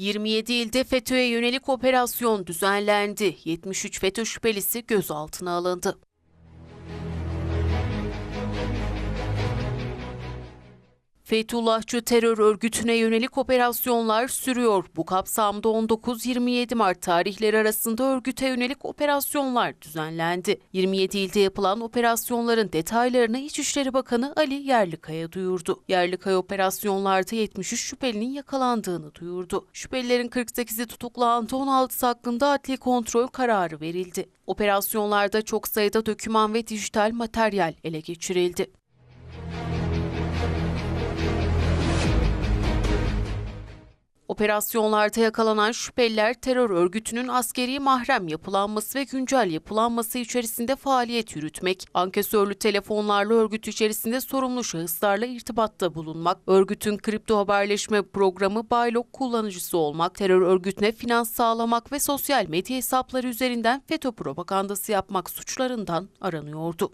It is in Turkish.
27 ilde FETÖ'ye yönelik operasyon düzenlendi. 73 FETÖ şüphelisi gözaltına alındı. Fethullahçı terör örgütüne yönelik operasyonlar sürüyor. Bu kapsamda 19-27 Mart tarihleri arasında örgüte yönelik operasyonlar düzenlendi. 27 ilde yapılan operasyonların detaylarını İçişleri Bakanı Ali Yerlikaya duyurdu. Yerlikaya operasyonlarda 73 şüphelinin yakalandığını duyurdu. Şüphelilerin 48'i tutuklandı, 16'sı hakkında adli kontrol kararı verildi. Operasyonlarda çok sayıda döküman ve dijital materyal ele geçirildi. Operasyonlarda yakalanan şüpheliler terör örgütünün askeri mahrem yapılanması ve güncel yapılanması içerisinde faaliyet yürütmek, ankesörlü telefonlarla örgüt içerisinde sorumlu şahıslarla irtibatta bulunmak, örgütün kripto haberleşme programı Baylok kullanıcısı olmak, terör örgütüne finans sağlamak ve sosyal medya hesapları üzerinden FETÖ propagandası yapmak suçlarından aranıyordu.